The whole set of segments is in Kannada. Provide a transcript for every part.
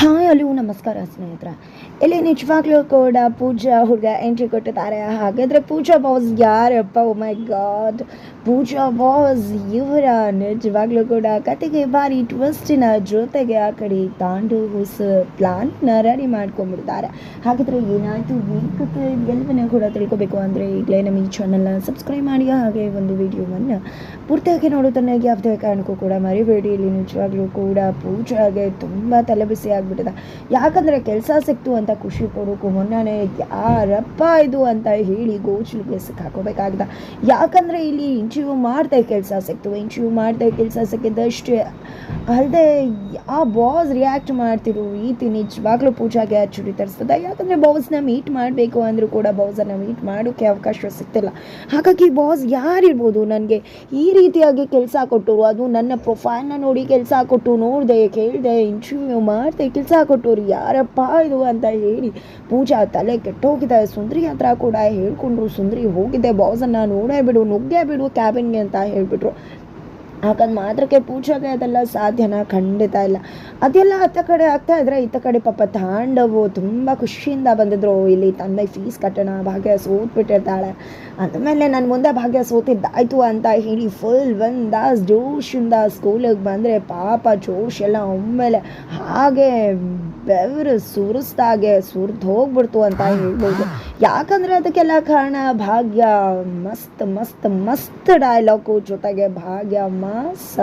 huh? ಅಲ್ಲಿಯೂ ನಮಸ್ಕಾರ ಸ್ನೇಹಿತರ. ಇಲ್ಲಿ ನಿಜವಾಗ್ಲೂ ಕೂಡ ಪೂಜಾ ಹುಡುಗ ಎಂಟ್ರಿ ಕೊಟ್ಟಿದ್ದಾರೆ. ಹಾಗಾದರೆ ಪೂಜಾ ಬಾಸ್ ಯಾರಪ್ಪ? ಓ ಮೈ ಗಾಡ್ ಪೂಜಾ ಬಾಸ್ ಇವರ ನಿಜವಾಗ್ಲೂ ಕೂಡ ಕತೆಗೆ ಭಾರಿ ಟ್ವಿಸ್ಟಿನ ಜೊತೆಗೆ ಆ ಕಡೆ ತಾಂಡು ಹೊಸ ಪ್ಲಾನ್ನ ರೆಡಿ ಮಾಡ್ಕೊಂಡ್ಬಿಡ್ತಾರೆ. ಹಾಗಾದರೆ ಏನಾಯಿತು? ಈ ಎಲ್ಲವನ್ನೂ ಕೂಡ ತಿಳ್ಕೊಬೇಕು ಅಂದರೆ ಈಗಲೇ ನಮ್ಮ ಈ ಚಾನಲ್ನ ಸಬ್ಸ್ಕ್ರೈಬ್ ಮಾಡಿ. ಹಾಗೆ ಒಂದು ವಿಡಿಯೋವನ್ನು ಪೂರ್ತಿಯಾಗಿ ನೋಡೋದನ್ನ ಯಾವುದೇ ಕಾರಣಕ್ಕೂ ಕೂಡ ಮರಿಬೇಡಿ. ಇಲ್ಲಿ ನಿಜವಾಗ್ಲೂ ಕೂಡ ಪೂಜಾಗೆ ತುಂಬ ತಲೆಬಿಸಿ ಆಗ್ಬಿಟ್ಟಿದೆ. ಯಾಕಂದರೆ ಕೆಲಸ ಸಿಕ್ತು ಅಂತ ಖುಷಿ ಪಡೋಕ್ಕೂ ಮೊನ್ನೆ ಯಾರಪ್ಪ ಇದು ಅಂತ ಹೇಳಿ ಗೋಚಲಿಗೆ ಸಿಕ್ಕಾಕೋಬೇಕಾಗಿದೆ ಯಾಕಂದರೆ ಇಲ್ಲಿ ಇಂಟರ್ವ್ಯೂ ಮಾಡಿದೆ ಕೆಲಸ ಸಿಕ್ತು. ಇಂಟರ್ವ್ಯೂ ಮಾಡಿದೆ ಕೆಲಸ ಸಿಕ್ಕಿದ್ದಷ್ಟೇ ಅಲ್ಲದೆ ಆ ಬಾಸ್ ರಿಯಾಕ್ಟ್ ಮಾಡ್ತಿರೋ ರೀತಿ ನಿಜವಾಗ್ಲೂ ಪೂಜಾಗೆ ಅಚ್ಚುಡಿ ತರಿಸ್ತದೆ. ಯಾಕಂದರೆ ಬಾಸ್ನ ಮೀಟ್ ಮಾಡಬೇಕು ಅಂದರೂ ಕೂಡ ಬಾಸನ್ನು ಮೀಟ್ ಮಾಡೋಕ್ಕೆ ಅವಕಾಶ ಸಿಗ್ತಿಲ್ಲ ಹಾಗಾಗಿ ಬಾಸ್ ಯಾರಿರ್ಬೋದು ನನಗೆ ಈ ರೀತಿಯಾಗಿ ಕೆಲಸ ಕೊಟ್ಟರು ಅದು ನನ್ನ ಪ್ರೊಫೈಲ್ನ ನೋಡಿ ಕೆಲಸ ಕೊಟ್ಟು ನೋಡಿದೆ, ಕೇಳಿದೆ ಇಂಟರ್ವ್ಯೂ ಮಾಡಿದೆ, ಕೆಲಸ ಕೊಟ್ಟರು, ಯಾರಪ್ಪ ಇದು ಅಂತ ಹೇಳಿ ಪೂಜಾ ತಲೆ ಕೆಟ್ಟೋಗಿದೆ. ಸುಂದ್ರಿ ಹತ್ರ ಕೂಡ ಹೇಳ್ಕೊಂಡ್ರು, ಸುಂದ್ರಿ ಹೋಗಿದ್ದೆ ಬಾಸನ್ನು ನೋಡೇ ಬಿಡು, ನುಗ್ಗೇ ಬಿಡು ಕ್ಯಾಬಿನ್ಗೆ ಅಂತ ಹೇಳ್ಬಿಟ್ರು. ಹಾಗಂದ್ ಮಾತ್ರಕ್ಕೆ ಪೂಜಾಗೆ ಅದೆಲ್ಲ ಸಾಧ್ಯನಾ? ಖಂಡಿತ ಇಲ್ಲ. ಅದೆಲ್ಲ ಅತ್ತ ಕಡೆ ಆಗ್ತಾ ಇದ್ರೆ ಇತ್ತ ಕಡೆ ಪಾಪ ತಾಂಡವು, ತುಂಬ ಖುಷಿಯಿಂದ ಬಂದಿದ್ರು. ಇಲ್ಲಿ ತಂದೆ ಫೀಸ್ ಕಟ್ಟೋಣ, ಭಾಗ್ಯ ಸೋತ್ಬಿಟ್ಟಿರ್ತಾಳೆ. ಅಂದಮೇಲೆ ನನ್ನ ಮುಂದೆ ಭಾಗ್ಯ ಸೋತಿದ್ದಾಯ್ತು ಅಂತ ಹೇಳಿ ಫುಲ್ ಒಂದಾಸ್ ಜೋಶಿಂದ ಸ್ಕೂಲಿಗೆ ಬಂದರೆ ಪಾಪ ಜೋಶ್ ಎಲ್ಲ ಒಮ್ಮೆಲೆ ಹಾಗೆ ಬೆವರು ಸುರಿಸ್ದಾಗೆ ಸುರಿದು ಹೋಗ್ಬಿಡ್ತು ಅಂತ ಹೇಳ್ಬೋದು. ಯಾಕಂದರೆ ಅದಕ್ಕೆಲ್ಲ ಕಾರಣ ಭಾಗ್ಯ ಮಸ್ತ್ ಮಸ್ತ್ ಮಸ್ತ್ ಡೈಲಾಗು ಜೊತೆಗೆ ಭಾಗ್ಯ ಮಾಸ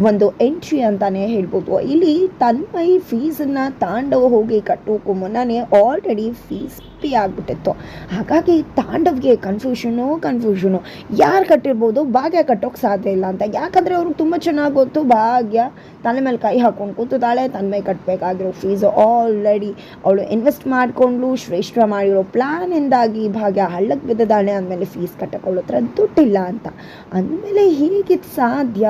ಒಂದು ಎಂಟ್ರಿ ಅಂತಲೇ ಹೇಳ್ಬೋದು. ಇಲ್ಲಿ ತನ್ಮಯಿ ಫೀಸನ್ನು ತಾಂಡವ ಹೋಗಿ ಕಟ್ಟೋಕ್ಕೂ ಮುನ್ನನೇ ಆಲ್ರೆಡಿ ಫೀಸ್ ಪೇ ಆಗಿಬಿಟ್ಟಿತ್ತು. ಹಾಗಾಗಿ ತಾಂಡವ್ಗೆ ಕನ್ಫ್ಯೂಷನು ಕನ್ಫ್ಯೂಷನು ಯಾರು ಕಟ್ಟಿರ್ಬೋದು, ಭಾಗ್ಯ ಕಟ್ಟೋಕ್ಕೆ ಸಾಧ್ಯ ಇಲ್ಲ ಅಂತ. ಯಾಕಂದರೆ ಅವ್ರಿಗೆ ತುಂಬ ಚೆನ್ನಾಗಿ ಗೊತ್ತು ಭಾಗ್ಯ ತಲೆ ಮೇಲೆ ಕೈ ಹಾಕೊಂಡು ಕೂತಿದ್ದಾಳೆ ಮೇಲೆ ಕಟ್ಟಬೇಕಾಗಿರೋ ಫೀಸು ಆಲ್ರೆಡಿ ಅವಳು ಇನ್ವೆಸ್ಟ್ ಮಾಡಿಕೊಂಡು ಶ್ರೇಷ್ಠ ಮಾಡಿರೋ ಪ್ಲ್ಯಾನಿಂದಾಗಿ ಭಾಗ್ಯ ಹಳ್ಳಕ್ಕೆ ಬಿದ್ದಿದ್ದಾಳೆ ಅಂದಮೇಲೆ ಫೀಸ್ ಕಟ್ಟಕೊಳ್ಳೋತ್ರ ದುಡ್ಡಿಲ್ಲ ಅಂತ. ಅಂದಮೇಲೆ ಹೀಗೆ ಸಾಧ್ಯ?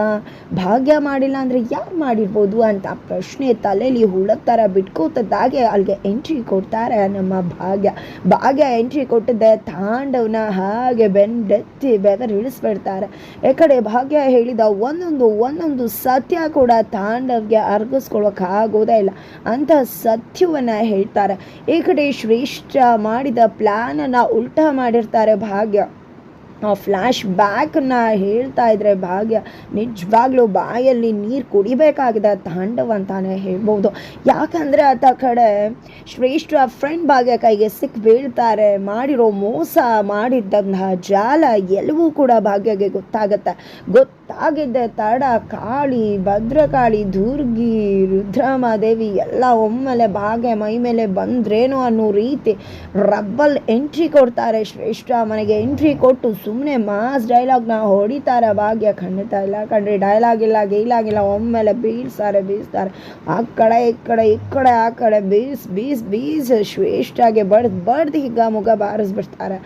ಭಾಗ್ಯ ಮಾಡಿಲ್ಲ ಅಂದರೆ ಯಾರು ಮಾಡಿರ್ಬೋದು ಅಂತ ಪ್ರಶ್ನೆ ತಲೆಯಲ್ಲಿ ಹುಳ ಥರ ಬಿಟ್ಕೋತದ್ದಾಗೆ ಅಲ್ಲಿಗೆ ಎಂಟ್ರಿ ಕೊಡ್ತಾರೆ ನಮ್ಮ ಭಾಗ್ಯ. ಭಾಗ್ಯ ಎಂಟ್ರಿ ಕೊಟ್ಟಿದ್ದೆ, ತಾಂಡವನ ಹಾಗೆ ಬೆಂಡೆತ್ತಿ ಬೆವರು ಇಳಿಸ್ಬಿಡ್ತಾರೆ. ಈ ಕಡೆ ಭಾಗ್ಯ ಹೇಳಿದ ಒಂದೊಂದು ಒಂದೊಂದು ಸತ್ಯ ಕೂಡ ತಾಂಡವ್ಗೆ ಅರ್ಗಿಸ್ಕೊಳ್ಳೋಕೆ ಆಗೋದೇ ಇಲ್ಲ. ಅಂತ ಸತ್ಯವನ್ನು ಹೇಳ್ತಾರೆ. ಈ ಕಡೆ ಶ್ರೇಷ್ಠ ಮಾಡಿದ ಪ್ಲ್ಯಾನನ್ನು ಉಲ್ಟಾ ಮಾಡಿರ್ತಾರೆ ಭಾಗ್ಯ. ಫ್ಲ್ಯಾಶ್ ಬ್ಯಾಕ್ನ ಹೇಳ್ತಾ ಇದ್ರೆ ಭಾಗ್ಯ, ನಿಜವಾಗ್ಲೂ ಬಾಯಲ್ಲಿ ನೀರು ಕುಡಿಬೇಕಾಗಿದೆ ತಾಂಡವ ಅಂತಾನೆ ಹೇಳ್ಬೋದು. ಯಾಕಂದರೆ ಆತ ಕಡೆ ಶ್ರೇಷ್ಠ ಫ್ರೆಂಡ್ ಭಾಗ್ಯ ಕೈಗೆ ಸಿಕ್ ಬೀಳ್ತಾರೆ, ಮಾಡಿರೋ ಮೋಸ ಮಾಡಿದ್ದಂತಹ ಜಾಲ ಎಲ್ಲವೂ ಕೂಡ ಭಾಗ್ಯಗೆ ಗೊತ್ತಾಗತ್ತೆ. ಗೊತ್ತಾಗಿದ್ದೆ ತಡ, ಕಾಳಿ, ಭದ್ರಕಾಳಿ, ದುರ್ಗಿ, ರುದ್ರಮಾದೇವಿ ಎಲ್ಲ ಒಮ್ಮೆಲೆ ಭಾಗ್ಯ ಮೈ ಮೇಲೆ ಬಂದ್ರೇನೋ ಅನ್ನೋ ರೀತಿ ರಬ್ಬಲ್ ಎಂಟ್ರಿ ಕೊಡ್ತಾರೆ. ಶ್ರೇಷ್ಠ ಮನೆಗೆ ಎಂಟ್ರಿ ಕೊಟ್ಟು ಸುಮ್ಮನೆ ಮಾಸ್ ಡೈಲಾಗ್ನ ಹೊಡಿತಾರೆ ಭಾಗ್ಯ ಖಂಡಿತ ಇಲ್ಲ. ಕಣ್ರಿ ಡೈಲಾಗ್ ಇಲ್ಲ ಗೀಲಾಗಿಲ್ಲ ಒಮ್ಮೆಲೆ ಬೀಳ್ಸಾರೆ ಬೀಸ್ತಾರೆ ಆ ಕಡೆ, ಈ ಕಡೆ ಈ ಕಡೆ, ಆ ಕಡೆ ಬೀಸ್ ಬೀಸ್ ಬೀಸ್ ಶ್ರೇಷ್ಠಾಗೆ ಬಡ್ದು ಬಡ್ದು ಹಿಗ್ಗ ಮುಗ ಬಾರಿಸ್ಬಿಡ್ತಾರೆ.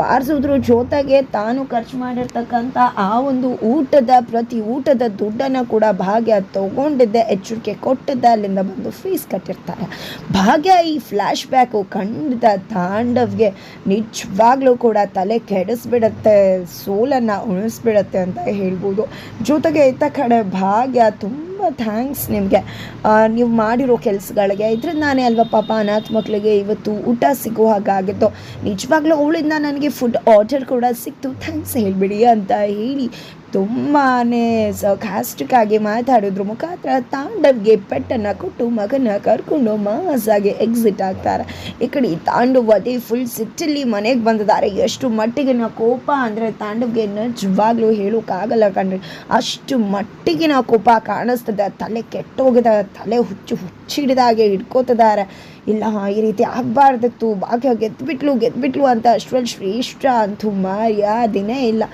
ಬಾರಿಸಿದ್ರು ಜೊತೆಗೆ ತಾನು ಖರ್ಚು ಮಾಡಿರ್ತಕ್ಕಂಥ ಆ ಒಂದು ಊಟದ ಪ್ರತಿ ಊಟದ ದುಡ್ಡನ್ನು ಕೂಡ ಭಾಗ್ಯ ತಗೊಂಡಿದ್ದೆ, ಎಚ್ಚರಿಕೆ ಕೊಟ್ಟಿದ್ದೆ, ಅಲ್ಲಿಂದ ಬಂದು ಫೀಸ್ ಕಟ್ಟಿರ್ತಾರೆ. ಭಾಗ್ಯ ಈ ಫ್ಲ್ಯಾಶ್ ಬ್ಯಾಕು ಖಂಡಿತ ತಾಂಡವ್ಗೆ ನಿಜವಾಗ್ಲೂ ಕೂಡ ತಲೆ ಕೆಡಿಸ್ಬಿಡತ್ತೆ. ಸೋಲನ್ನು ಉಣಿಸ್ಬಿಡತ್ತೆ ಅಂತ ಹೇಳ್ಬೋದು. ಜೊತೆಗೆ ಇತ್ತ ಕಡೆ ಭಾಗ್ಯ, ತುಂಬ ಥ್ಯಾಂಕ್ಸ್ ನಿಮಗೆ. ನೀವು ಮಾಡಿರೋ ಕೆಲಸಗಳಿಗೆ. ಇದ್ರಿಂದ ನಾನೇ ಅಲ್ವಾ ಪಾಪ ಅನಾಥ ಮಕ್ಕಳಿಗೆ ಇವತ್ತು ಊಟ ಸಿಗೋ ಹಾಗಾಗಿತ್ತು ನಿಜವಾಗ್ಲೂ ಅವಳಿಂದ ನನಗೆ ಫುಡ್ ಆರ್ಡರ್ ಕೂಡ ಸಿಕ್ತು. ಥ್ಯಾಂಕ್ಸ್ ಹೇಳಿಬಿಡಿ ಅಂತ ಹೇಳಿ ತುಂಬಾ ಸಕಾಸ್ಟಿಕ್ ಆಗಿ ಮುಖ ಮುಖಾಂತರ ತಾಂಡವ್ಗೆ ಪೆಟ್ಟನ್ನು ಕೊಟ್ಟು ಮಗನ ಕರ್ಕೊಂಡು ಮಾಸಾಗಿ ಎಕ್ಸಿಟ್ ಆಗ್ತಾರೆ. ಈ ಕಡೆ ತಾಂಡವತಿ ಫುಲ್ ಸಿಟ್ಟಲ್ಲಿ ಮನೆಗೆ ಬಂದಿದ್ದಾರೆ. ಎಷ್ಟು ಮಟ್ಟಿಗಿನ ಕೋಪ ಅಂದರೆ ತಾಂಡವ್ಗೆ ನಿಜವಾಗ್ಲೂ ಹೇಳೋಕ್ಕಾಗಲ್ಲ ಕಣ್ರಿ. ಅಷ್ಟು ಮಟ್ಟಿಗಿನ ಕೋಪ ಕಾಣಿಸ್ತದೆ. ತಲೆ ಕೆಟ್ಟೋಗಿದೆ. ತಲೆ ಹುಚ್ಚು ಹುಚ್ಚಿಡಿದಾಗೆ ಹಿಡ್ಕೋತಿದ್ದಾರೆ. ಇಲ್ಲ, ಈ ರೀತಿ ಆಗಬಾರ್ದಿತ್ತು. ಭಾಗ್ಯ ಗೆದ್ದುಬಿಟ್ಲು ಗೆದ್ದುಬಿಟ್ಲು ಅಂತ ಅಷ್ಟರಲ್ಲಿ ಶ್ರೇಷ್ಠ ಅಂತೂ ಮರ್ಯಾದಿನೇ ಇಲ್ಲ.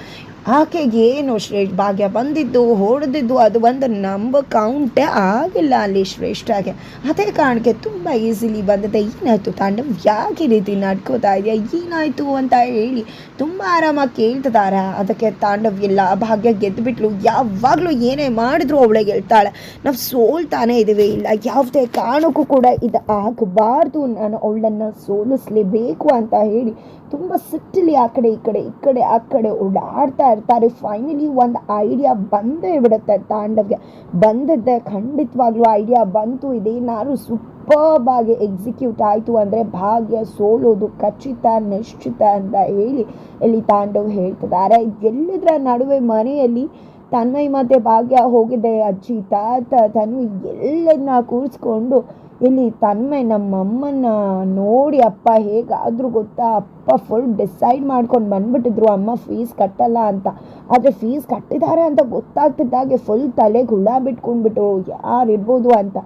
ಆಕೆಗೆ ಏನು ಶ್ರೇಷ್ಠ ಭಾಗ್ಯ ಬಂದಿದ್ದು, ಹೊಡೆದಿದ್ದು, ಅದು ಒಂದು ನಂಬ ಕೌಂಟೇ ಆಗಿಲ್ಲ ಅಲ್ಲಿ ಶ್ರೇಷ್ಠಗೆ. ಅದೇ ಕಾರಣಕ್ಕೆ ತುಂಬ ಈಸಿಲಿ ಬಂದಿದೆ. ಏನಾಯಿತು ತಾಂಡವ್? ಯಾಕೆ ರೀತಿ ನಡ್ಕೋತಾ ಇದೆಯಾ? ಏನಾಯಿತು ಅಂತ ಹೇಳಿ ತುಂಬ ಆರಾಮಾಗಿ ಕೇಳ್ತಿದ್ದಾರೆ ಅದಕ್ಕೆ ತಾಂಡವ್ ಇಲ್ಲ ಭಾಗ್ಯ ಗೆದ್ದುಬಿಟ್ಲು ಯಾವಾಗಲೂ ಏನೇ ಮಾಡಿದ್ರು ಅವಳೆ ಗೆಲ್ತಾಳೆ. ನಾವು ಸೋಲ್ತಾನೆ ಇದ್ದೀವಿ. ಇಲ್ಲ, ಯಾವುದೇ ಕಾರಣಕ್ಕೂ ಕೂಡ ಇದು ಆಗಬಾರ್ದು. ನಾನು ಅವಳನ್ನು ಸೋಲಿಸ್ಲೇಬೇಕು ಅಂತ ಹೇಳಿ ತುಂಬ ಸಿಟ್ಟಲ್ಲಿ ಆ ಕಡೆ, ಈ ಕಡೆ ಈ ಕಡೆ, ಆ ಕಡೆ ಓಡಾಡ್ತಾ ಇರ್ತಾರೆ ಫೈನಲಿ ಒಂದು ಐಡಿಯಾ ಬಂದೇ ಬಿಡುತ್ತೆ ತಾಂಡವ್ಗೆ. ಬಂದದ್ದೆ ಖಂಡಿತವಾಗ್ಲೂ ಐಡಿಯಾ ಬಂತು. ಇದೇನಾದ್ರು ಸೂಪರ್ಬ್ ಆಗಿ ಎಕ್ಸಿಕ್ಯೂಟ್ ಆಯಿತು ಅಂದರೆ ಭಾಗ್ಯ ಸೋಲೋದು ಖಚಿತ, ನಿಶ್ಚಿತ ಅಂತ ಹೇಳಿ ಇಲ್ಲಿ ತಾಂಡವ್ ಹೇಳ್ತಿದ್ದಾರೆ. ಎಲ್ಲಿದ್ರ ನಡುವೆ ಮನೆಯಲ್ಲಿ ತನ್ಮಯ್ ಮತ್ತೆ ಭಾಗ್ಯ ಹೋಗಿದೆ ಅಜ್ಜಿ. ತಾತ ತನ್ವಿ ಎಲ್ಲದನ್ನ ಕೂರಿಸ್ಕೊಂಡು, ಇಲ್ಲಿ ತನ್ಮಯ್ ನಮ್ಮಮ್ಮನ ನೋಡಿ ಅಪ್ಪ ಹೇಗಾದರೂ ಗೊತ್ತಾ, ಅಪ್ಪ ಫುಲ್ ಡಿಸೈಡ್ ಮಾಡ್ಕೊಂಡು ಬಂದ್ಬಿಟ್ಟಿದ್ರು. ಅಮ್ಮ ಫೀಸ್ ಕಟ್ಟಲ್ಲ ಅಂತ. ಆದರೆ ಫೀಸ್ ಕಟ್ಟಿದ್ದಾರೆ ಅಂತ ಗೊತ್ತಾಗ್ತಿದ್ದಾಗೆ ಫುಲ್ ತಲೆಗೆ ಹುಳ ಬಿಟ್ಕೊಂಡ್ಬಿಟ್ಟು, ಯಾರು ಇರ್ಬೋದು ಅಂತ.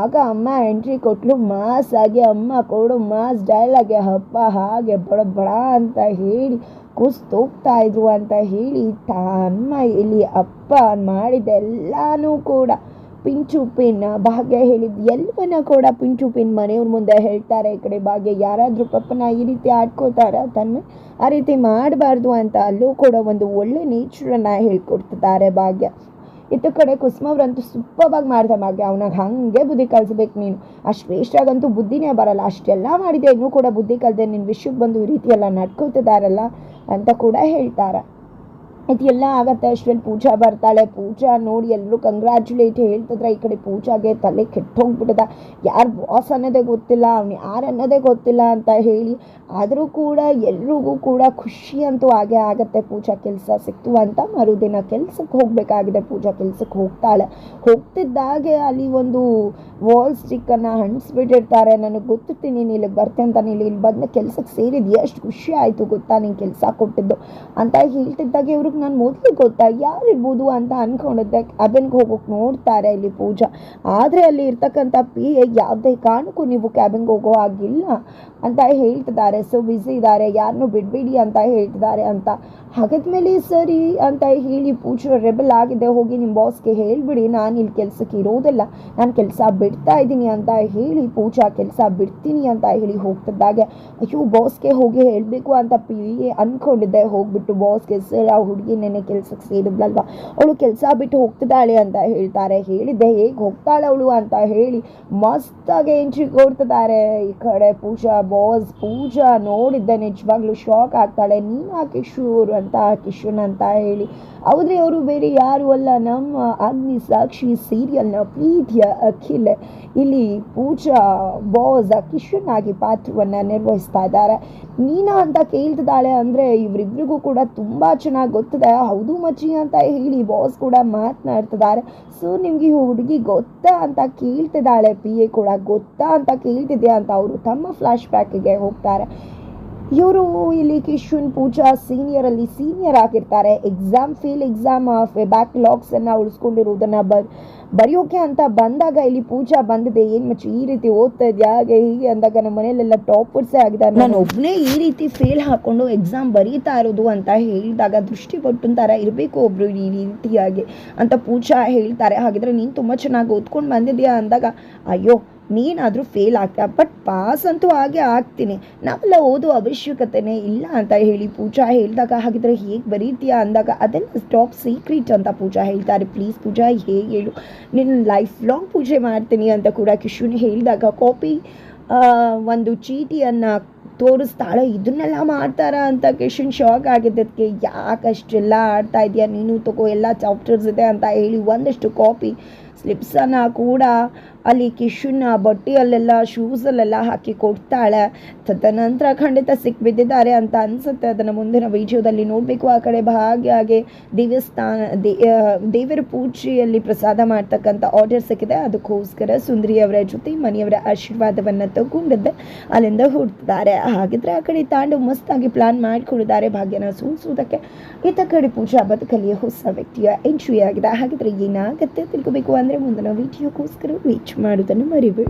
ಆಗ ಅಮ್ಮ ಎಂಟ್ರಿ ಕೊಟ್ಟಲು ಮಾಸ್ ಆಗಿ, ಅಮ್ಮ ಕೊಡು, ಮಾಸ್ ಡೈಲಾಗೆ ಅಪ್ಪ ಹಾಗೆ ಬಡ ಬಡ ಅಂತ ಹೇಳಿ ಕುಸ್ತೋಗ್ತಾ ಇದ್ರು ಅಂತ ಹೇಳಿ ತಮ್ಮ ಇಲ್ಲಿ ಅಪ್ಪ ಮಾಡಿದ ಎಲ್ಲಾನೂ ಕೂಡ. ಪಿಂಚು ಪಿನ್, ಭಾಗ್ಯ ಹೇಳಿದ ಎಲ್ಲವನ್ನ ಕೂಡ ಪಿಂಚು ಪಿನ್ ಮನೆಯವ್ರ ಮುಂದೆ ಹೇಳ್ತಾರೆ. ಈ ಕಡೆ ಭಾಗ್ಯ ಯಾರಾದರೂ ಪಪ್ಪನ ಈ ರೀತಿ ಆಡ್ಕೋತಾರ? ತನ್ನ ಆ ರೀತಿ ಮಾಡಬಾರ್ದು ಅಂತ ಅಲ್ಲೂ ಕೂಡ ಒಂದು ಒಳ್ಳೆ ನೇಚರನ್ನ ಹೇಳ್ಕೊಡ್ತಿದ್ದಾರೆ ಭಾಗ್ಯ. ಇತ್ತ ಕಡೆ ಕುಸುಮವ್ರಂತೂ ಸೂಪರ್ವಾಗಿ ಮಾಡ್ದೆ ಮಾಗೆ ಅವನಾಗ ಹಾಗೆ ಬುದ್ಧಿ ಕಲಿಸ್ಬೇಕು ನೀನು. ಅಷ್ಟು ವೇಸ್ಟಾಗಂತೂ ಬುದ್ಧಿನೇ ಬರಲ್ಲ. ಅಷ್ಟೆಲ್ಲ ಮಾಡಿದೆ ಇನ್ನೂ ಕೂಡ ಬುದ್ಧಿ ಕಲ್ದೆ ನಿನ್ನ ವಿಷಯಕ್ಕೆ ಬಂದು ಈ ರೀತಿ ಎಲ್ಲ ಅಂತ ಕೂಡ ಹೇಳ್ತಾರೆ. ಇದೆಲ್ಲ ಆಗತ್ತೆ. ಅಷ್ಟರಲ್ಲಿ ಪೂಜಾ ಬರ್ತಾಳೆ. ಪೂಜಾ ನೋಡಿ ಎಲ್ಲರೂ ಕಂಗ್ರ್ಯಾಚುಲೇಟ್ ಹೇಳ್ತಿದ್ರೆ ಈ ಕಡೆ ಪೂಜಾಗೆ ತಲೆ ಕೆಟ್ಟೋಗ್ಬಿಟ್ಟದ. ಯಾರು ಬಾಸ್ ಅನ್ನೋದೇ ಗೊತ್ತಿಲ್ಲ, ಅವ್ನು ಯಾರು ಅನ್ನೋದೇ ಗೊತ್ತಿಲ್ಲ ಅಂತ ಹೇಳಿ. ಆದರೂ ಕೂಡ ಎಲ್ರಿಗೂ ಕೂಡ ಖುಷಿ ಅಂತೂ ಹಾಗೆ ಆಗತ್ತೆ. ಪೂಜಾ ಕೆಲಸ ಸಿಕ್ತು ಅಂತ ಮರುದಿನ ಕೆಲ್ಸಕ್ಕೆ ಹೋಗಬೇಕಾಗಿದೆ. ಪೂಜಾ ಕೆಲ್ಸಕ್ಕೆ ಹೋಗ್ತಾಳೆ. ಹೋಗ್ತಿದ್ದಾಗೆ ಅಲ್ಲಿ ಒಂದು ವಾಲ್ ಸ್ಟಿಕ್ಕನ್ನು ಹಣ್ಸ್ಬಿಟ್ಟಿರ್ತಾರೆ ನನಗೆ ಗೊತ್ತಿತ್ತು ನೀನು ಇಲ್ಲಿಗೆ ಬರ್ತೆ ಅಂತ. ನೀನು ಇಲ್ಲಿ ಬಂದ ಕೆಲ್ಸಕ್ಕೆ ಸೇರಿದ್ದು ಎಷ್ಟು ಖುಷಿ ಆಯಿತು ಗೊತ್ತಾ? ನೀನು ಕೆಲಸ ಕೊಟ್ಟಿದ್ದು ಅಂತ ಹೇಳ್ತಿದ್ದಾಗೆ ಇವ್ರಿಗೆ ನಾನು ಮೊದಲೇ ಗೊತ್ತಾ ಯಾರಿರ್ಬೋದು ಅಂತ ಅಂದ್ಕೊಂಡಿದ್ದೆ ಕ್ಯಾಬಿನ್ಗೆ ಹೋಗೋಕೆ ನೋಡ್ತಾರೆ ಇಲ್ಲಿ ಪೂಜಾ. ಆದರೆ ಅಲ್ಲಿ ಇರ್ತಕ್ಕಂಥ ಪಿ ಎ ಯಾವುದೇ ಕಾರಣಕ್ಕೂ ನೀವು ಕ್ಯಾಬಿನ್ಗೆ ಹೋಗೋ ಆಗಿಲ್ಲ ಅಂತ ಹೇಳ್ತಿದ್ದಾರೆ. ಸೊ ಬ್ಯುಸಿ ಇದ್ದಾರೆ ಯಾರನ್ನೂ ಬಿಡಬೇಡಿ ಅಂತ ಹೇಳ್ತಿದ್ದಾರೆ ಅಂತ. ಹಾಗಾದ್ಮೇಲೆ ಸರಿ ಅಂತ ಹೇಳಿ ಪೂಜಾ ರೆಬಲ್ ಆಗಿದೆ, ಹೋಗಿ ನಿಮ್ಮ ಬಾಸ್ಗೆ ಹೇಳಿಬಿಡಿ. ನಾನು ಇಲ್ಲಿ ಕೆಲಸಕ್ಕೆ ಇರೋದಿಲ್ಲ. ನಾನು ಕೆಲಸ ಬಿಡ್ತಾ ಇದ್ದೀನಿ ಅಂತ ಹೇಳಿ ಪೂಜಾ ಕೆಲಸ ಬಿಡ್ತೀನಿ ಅಂತ ಹೇಳಿ ಹೋಗ್ತಿದ್ದಾಗೆ. ಅಯ್ಯೋ ಬಾಸ್ಗೆ ಹೋಗಿ ಹೇಳಬೇಕು ಅಂತ ಪಿ ಎ ಅಂದ್ಕೊಂಡಿದ್ದೆ ಹೋಗ್ಬಿಟ್ಟು ಬಾಸ್ಗೆ ಸರ್ ಆ ಹುಡುಗಿ ನೆನೆ ಕೆಲ್ಸಕ್ಕೆ ಸೇರಿದ್ಲಲ್ವ? ಅವಳು ಕೆಲಸ ಬಿಟ್ಟು ಹೋಗ್ತಿದ್ದಾಳೆ ಅಂತ ಹೇಳ್ತಾರೆ. ಹೇಳಿದ್ದೆ, ಹೇಗೆ ಹೋಗ್ತಾಳೆ ಅವಳು ಅಂತ ಹೇಳಿ ಮಸ್ತಾಗಿ ಎಂಟ್ರಿ ಕೊಡ್ತಿದ್ದಾರೆ. ಈ ಕಡೆ ಪೂಜಾ ಬಾಸ್ ಪೂಜಾ ನೋಡಿದ್ದೆ, ನಿಜವಾಗ್ಲೂ ಶಾಕ್ ಆಗ್ತಾಳೆ. ನೀನಾ ಕಿಶೋರ್ ಅಂತ, ಕಿಶನ್ ಅಂತ ಹೇಳಿ ಹೌದ್ರಿ ಅವರು ಬೇರೆ ಯಾರು ಅಲ್ಲ. ನಮ್ಮ ಅಗ್ನಿ ಸಾಕ್ಷಿ ಸೀರಿಯಲ್ನ ಪ್ರೀತಿಯ ಅಖಿಲ್ ಇಲ್ಲಿ ಪೂಜಾ ಬಾಸ್ ಕಿಶನ್ ಆಗಿ ಪಾತ್ರವನ್ನು ನಿರ್ವಹಿಸ್ತಾ ಇದ್ದಾರೆ. ನೀನಾ ಅಂತ ಕೇಳ್ತಿದ್ದಾಳೆ ಅಂದರೆ ಇವರಿಬ್ಬರಿಗೂ ಕೂಡ ತುಂಬ ಚೆನ್ನಾಗಿ ಗೊತ್ತಿದೆ. ಹೌದು ಮಚ್ಚಿ ಅಂತ ಹೇಳಿ ಬಾಸ್ ಕೂಡ ಮಾತನಾಡ್ತಿದ್ದಾರೆ. ಸೊ ನಿಮಗೆ ಹುಡುಗಿ ಗೊತ್ತಾ ಅಂತ ಕೇಳ್ತಿದ್ದಾಳೆ ಪಿ ಎ ಕೂಡ ಗೊತ್ತಾ ಅಂತ ಕೇಳ್ತಿದ್ದೆ ಅಂತ ಅವರು ತಮ್ಮ ಫ್ಲ್ಯಾಶ್ ಬ್ಯಾಕಿಗೆ ಹೋಗ್ತಾರೆ. ಇವರು ಇಲ್ಲಿ ಕಿಶುನ್ ಪೂಜಾ ಸೀನಿಯರ್ ಅಲ್ಲಿ ಸೀನಿಯರ್ ಆಗಿರ್ತಾರೆ. ಎಕ್ಸಾಮ್ ಫೇಲ್ ಎಕ್ಸಾಮ್ ಬ್ಯಾಕ್ ಲಾಗ್ಸನ್ನು ಅನ್ನ ಬ, ಬರೆಯೋಕೆ ಅಂತ ಬಂದಾಗ ಇಲ್ಲಿ ಪೂಜಾ ಬಂದಿದೆ. ಏನು ಮಚ್ಚಿ, ಈ ರೀತಿ ಓದ್ತಾ ಇದೆಯಾ? ಹಾಗೆ ಹೀಗೆ ಅಂದಾಗ ನಮ್ಮ ಮನೆಯಲ್ಲೆಲ್ಲ ಟಾಪರ್ಸೇ ಆಗಿದ್ದಾರೆ. ನಾನು ಒಬ್ಬನೇ ಈ ರೀತಿ ಫೇಲ್ ಹಾಕೊಂಡು ಎಕ್ಸಾಮ್ ಬರೀತಾ ಇರೋದು ಅಂತ ಹೇಳಿದಾಗ ದೃಷ್ಟಿ ಥರ ಇರಬೇಕು ಒಬ್ರು ಈ ರೀತಿಯಾಗಿ ಅಂತ ಪೂಜಾ ಹೇಳ್ತಾರೆ. ಹಾಗಿದ್ರೆ ನೀನು ತುಂಬಾ ಚೆನ್ನಾಗಿ ಓದ್ಕೊಂಡು ಬಂದಿದ್ಯಾ? ಅಂದಾಗ, ಅಯ್ಯೋ ನೀನಾದರೂ ಫೇಲ್ ಆಗ್ತಾ ಬಟ್ ಪಾಸ್ ಅಂತೂ ಹಾಗೆ ಆಗ್ತೀನಿ. ನಾವೆಲ್ಲ ಓದೋ ಅವಶ್ಯಕತೆನೇ ಇಲ್ಲ ಅಂತ ಹೇಳಿ ಪೂಜಾ ಹೇಳಿದಾಗ, ಹಾಗಿದ್ರೆ ಹೇಗೆ ಬರೀತೀಯಾ ಅಂದಾಗ, ಅದೆಲ್ಲ ಸ್ಟಾಪ್ ಸೀಕ್ರೆಟ್ ಅಂತ ಪೂಜಾ ಹೇಳ್ತಾರೆ. ಪ್ಲೀಸ್ ಪೂಜಾ ಹೇಗೆ ಹೇಳು. ನಿನ್ನ ಲೈಫ್ ಲಾಂಗ್ ಪೂಜೆ ಮಾಡ್ತೀನಿ ಅಂತ ಕೂಡ ಕಿಶುನ್ ಹೇಳಿದಾಗ ಕಾಪಿ ಒಂದು ಚೀಟಿಯನ್ನು ತೋರಿಸ್ತಾಳೆ. ಇದನ್ನೆಲ್ಲ ಮಾಡ್ತಾರಾ ಅಂತ ಕಿಶುನ್ ಶಾಕ್ ಆಗಿದ್ದಕ್ಕೆ ಯಾಕಷ್ಟೆಲ್ಲ ಆಡ್ತಾ ಇದೆಯಾ? ನೀನು ತಗೋ, ಎಲ್ಲ ಚಾಪ್ಟರ್ಸ್ ಇದೆ ಅಂತ ಹೇಳಿ ಒಂದಷ್ಟು ಕಾಪಿ ಸ್ಲಿಪ್ಸನ್ನು ಕೂಡ ಅಲ್ಲಿ ಕಿಶುನ, ಬಟ್ಟೆಯಲ್ಲೆಲ್ಲ ಶೂಸಲ್ಲೆಲ್ಲ ಹಾಕಿ ಕೊಡ್ತಾಳೆ. ತದನಂತರ ಖಂಡಿತ ಸಿಕ್ಬಿದ್ದಿದ್ದಾರೆ ಅಂತ ಅನಿಸುತ್ತೆ. ಅದನ್ನು ಮುಂದಿನ ವಿಡಿಯೋದಲ್ಲಿ ನೋಡಬೇಕು. ಆ ಕಡೆ ಭಾಗಿಯಾಗಿ ದೇವಸ್ಥಾನ ದೇವರ ಪೂಜೆಯಲ್ಲಿ ಪ್ರಸಾದ ಮಾಡ್ತಕ್ಕಂಥ ಆರ್ಡರ್ ಸಿಕ್ಕಿದೆ. ಅದಕ್ಕೋಸ್ಕರ ಸುಂದರಿಯವರ ಜೊತೆ, ಮನೆಯವರ ಆಶೀರ್ವಾದವನ್ನು ತಗೊಂಡಿದ್ದೆ. ಅಲ್ಲಿಂದ ಹುಡ್ತಿದ್ದಾರೆ ಹಾಗಿದ್ರೆ ಆ ಕಡೆ ತಾಂಡು ಮಸ್ತಾಗಿ ಪ್ಲಾನ್ ಮಾಡಿಕೊಂಡಿದ್ದಾರೆ. ಭಾಗ್ಯನ ಸೂಸುವುದಕ್ಕೆ ಈತ ಕಡೆ ಪೂಜಾ ಬದುಕಲ್ಲಿ ಹೊಸ ವ್ಯಕ್ತಿಯ ಎಂಟ್ರಿ ಆಗಿದೆ. ಹಾಗಿದ್ರೆ ಏನಾಗುತ್ತೆ ತಿಳ್ಕೊಬೇಕು ಅಂದರೆ ಮುಂದಿನ ವಿಡಿಯೋಗೋಸ್ಕರ ವೇಟ್ ಮಾಡೋದನ್ನು ಮರಿಬೇಡಿ.